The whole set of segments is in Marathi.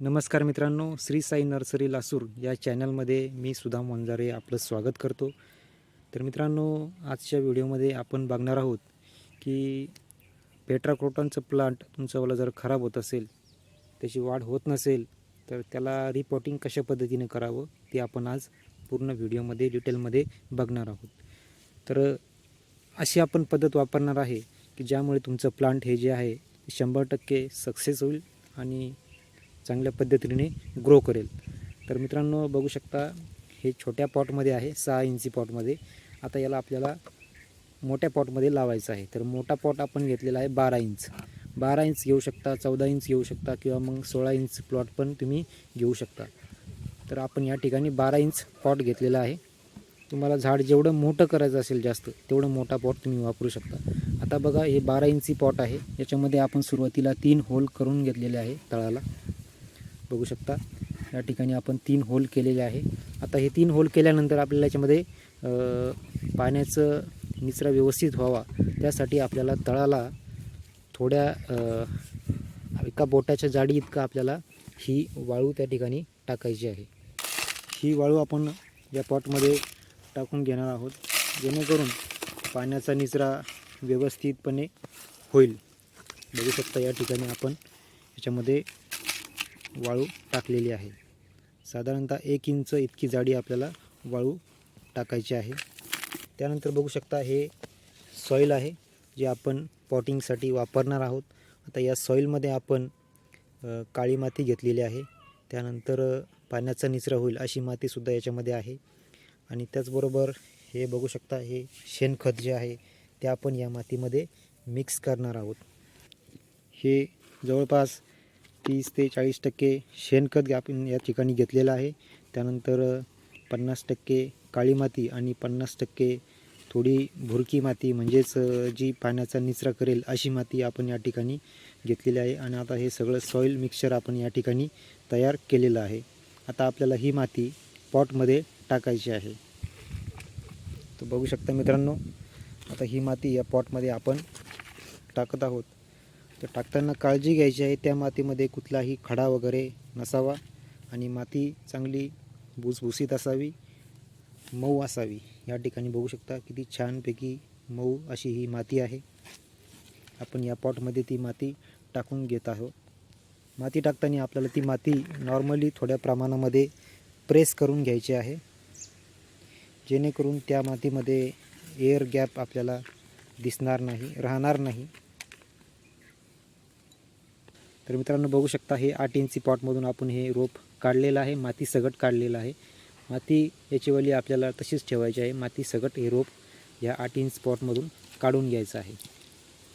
नमस्कार मित्रांनो श्री साई नर्सरी लासूर या चॅनलमध्ये मी सुदाम वंजारे आपलं स्वागत करतो. तर मित्रांनो आजच्या व्हिडिओमध्ये आपण बघणार आहोत की पेट्राक्रोटॉनचं प्लांट तुमचं जर खराब होत असेल त्याची वाढ होत नसेल तर त्याला रिपोर्टिंग कशा पद्धतीने करावं ते आपण आज पूर्ण व्हिडिओमध्ये डिटेलमध्ये बघणार आहोत. तर अशी आपण पद्धत वापरणार आहे की ज्यामुळे तुमचं प्लांट हे जे आहे शंभर टक्के सक्सेस होईल आणि चांगल्या पद्धतीने ग्रो करेल. तर मित्रांनो बघू शकता हे छोट्या पॉटमध्ये आहे सहा इंची पॉटमध्ये आता याला आपल्याला मोठ्या पॉटमध्ये लावायचं आहे. तर मोठा पॉट आपण घेतलेला आहे बारा इंच. बारा इंच घेऊ शकता चौदा इंच घेऊ शकता किंवा मग सोळा इंच प्लॉट पण तुम्ही घेऊ शकता. तर आपण या ठिकाणी बारा इंच पॉट घेतलेला आहे. तुम्हाला झाड जेवढं मोठं करायचं असेल जास्त तेवढं मोठा पॉट तुम्ही वापरू शकता. आता बघा हे बारा इंची पॉट आहे. याच्यामध्ये आपण सुरुवातीला तीन होल करून घेतलेले आहे तळाला. बघू शकता. या ठिकाणी आपण तीन होल केलेले आहे. आता हे तीन होल केल्यानंतर आपल्याला याच्यामध्ये पाण्याचं निचरा व्यवस्थित व्हावा. त्यासाठी आपल्याला तळाला थोड्या एका बोटाच्या जाडी इतका आपल्याला ही वाळू त्या ठिकाणी टाकायची आहे. ही वाळू आपण या पॉटमध्ये टाकून घेणार आहोत. जेणेकरून पाण्याचा निचरा व्यवस्थितपणे होईल. बघू शकता या ठिकाणी आपण याच्यामध्ये वाळू टाकलेली आहे. साधारणतः एक इंच इतकी जाडी आपल्याला वाळू टाकायची आहे. त्यानंतर बघू शकता हे सॉईल आहे जे आपण पॉटिंगसाठी वापरणार आहोत. आता या सॉईलमध्ये आपण काळी माती घेतलेली आहे. त्यानंतर पाण्याचा निचरा होईल अशी मातीसुद्धा याच्यामध्ये आहे. आणि त्याचबरोबर हे बघू शकता हे शेणखत जे आहे ते आपण या मातीमध्ये मिक्स करणार आहोत. हे जवळपास तीस ते चाळीस टक्के शेणखत आपण या ठिकाणी घेतलेलं आहे. त्यानंतर पन्नास टक्के काळी माती आणि पन्नास टक्के थोडी भुरकी माती म्हणजेच जी पाण्याचा निचरा करेल अशी माती आपण या ठिकाणी घेतलेली आहे. आणि आता हे सगळं सॉईल मिक्सचर आपण या ठिकाणी तयार केलेलं आहे. आता आपल्याला ही माती पॉटमध्ये टाकायची आहे. तर बघू शकता मित्रांनो आता ही माती या पॉटमध्ये आपण टाकत आहोत. तर टाकताना काळजी घ्यायची आहे. त्या मातीमध्ये कुठलाही खडा वगैरे नसावा आणि माती चांगली भुसभुसीत असावी मऊ असावी. या ठिकाणी बघू शकता किती छानपैकी मऊ अशी ही माती आहे. आपण या पॉटमध्ये ती माती टाकून घेत आहोत. माती टाकताना आपल्याला ती माती नॉर्मली थोड्या प्रमाणामध्ये प्रेस करून घ्यायची आहे. जेणेकरून त्या मातीमध्ये एअर गॅप आपल्याला दिसणार नाही राहणार नाही. तर मित्रांनो बघू शकता हे आठ इंची पॉटमधून आपण हे रोप काढलेलं आहे माती सगट काढलेलं आहे. माती याची वली आपल्याला तशीच ठेवायची आहे. माती सगट हे रोप या आठ इंच पॉटमधून काढून घ्यायचं आहे.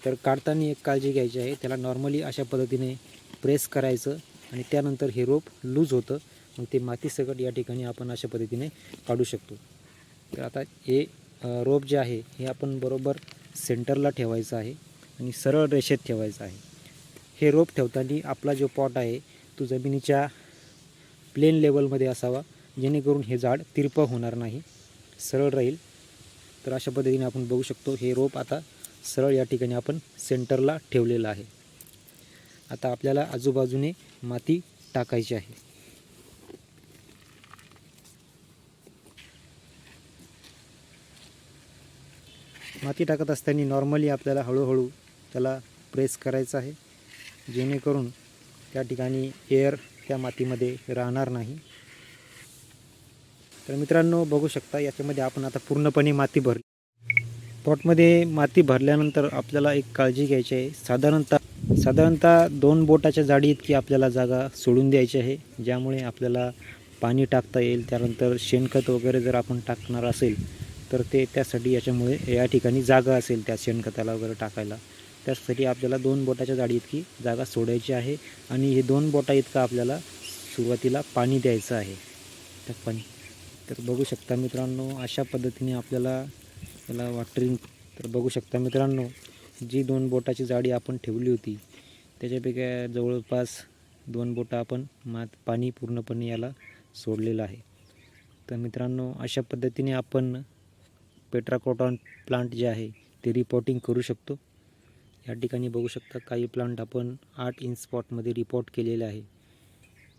तर काढताना एक काळजी घ्यायची आहे. त्याला नॉर्मली अशा पद्धतीने प्रेस करायचं आणि त्यानंतर हे रोप लूज होतं. मग ते माती सगट या ठिकाणी आपण अशा पद्धतीने काढू शकतो. तर आता हे रोप जे आहे हे आपण बरोबर सेंटरला ठेवायचं आहे आणि सरळ रेषेत ठेवायचं आहे. हे रोप ठेवताना आपला जो पॉट आहे तो जमिनीच्या प्लेन लेवलमध्ये असावा. जेणेकरून हे झाड तिरपं होणार नाही सरळ राहील. तर अशा पद्धतीने आपण बघू शकतो हे रोप आता सरळ या ठिकाणी आपण सेंटरला ठेवलेलं आहे. आता आपल्याला आजूबाजूने माती टाकायची आहे. माती टाकत असताना नॉर्मली आपल्याला हळूहळू त्याला प्रेस करायचं आहे. जेणेकरून त्या ठिकाणी एअर त्या मातीमध्ये राहणार नाही. तर मित्रांनो बघू शकता याच्यामध्ये आपण आता पूर्णपणे माती भर पॉटमध्ये माती भरल्यानंतर आपल्याला एक काळजी घ्यायची आहे. साधारणतः साधारणतः दोन बोटाच्या जाडी इतकी आपल्याला जागा सोडून द्यायची आहे ज्यामुळे आपल्याला पाणी टाकता येईल. त्यानंतर शेणखत वगैरे जर आपण टाकणार असेल तर ते त्यासाठी याच्यामुळे या ठिकाणी जागा असेल त्या शेणखताला वगैरे टाकायला. त्यासाठी आपल्याला दोन बोटाच्या जाडी इतकी जागा सोडायची आहे आणि हे दोन बोटा इतकं आपल्याला सुरुवातीला पाणी द्यायचं आहे. त्या पाणी तर बघू शकता मित्रांनो अशा पद्धतीने आपल्याला त्याला वॉटरिंग तर बघू शकता मित्रांनो जी दोन बोटाची जाडी आपण ठेवली होती त्याच्यापैकी जवळपास दोन बोटं आपण मात पाणी पूर्णपणे याला सोडलेलं आहे. तर मित्रांनो अशा पद्धतीने आपण पेट्राकोटॉन प्लांट जे आहे ते रिपोर्टिंग करू शकतो. या ठिकाणी बघू शकता काही प्लांट आपण आठ इंच स्पॉटमध्ये रिपोर्ट केलेले आहे.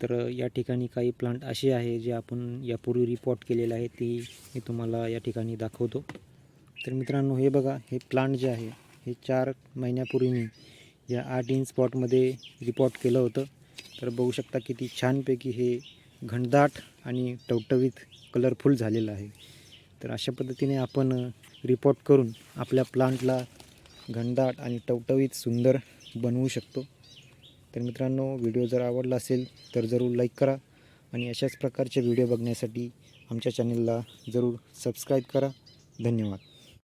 तर या ठिकाणी काही प्लांट असे आहे जे आपण यापूर्वी रिपोर्ट केलेले आहे ती मी तुम्हाला या ठिकाणी दाखवतो. तर मित्रांनो हे बघा हे प्लांट जे आहे हे चार महिन्यापूर्वी मी या आठ इंच स्पॉटमध्ये रिपोर्ट केलं होतं. तर बघू शकता किती छानपैकी हे घनदाट आणि टवटवीत कलरफुल झालेलं आहे. तर अशा पद्धतीने आपण रिपोर्ट करून आपल्या प्लांटला घनदाट आणि टवटवीत सुंदर बनवू शकतो. तर मित्रांनो व्हिडिओ जर आवडला असेल तर जरूर लाईक करा आणि अशाच प्रकारचे व्हिडिओ बघण्यासाठी आमच्या चॅनलला जरूर सबस्क्राईब करा. धन्यवाद.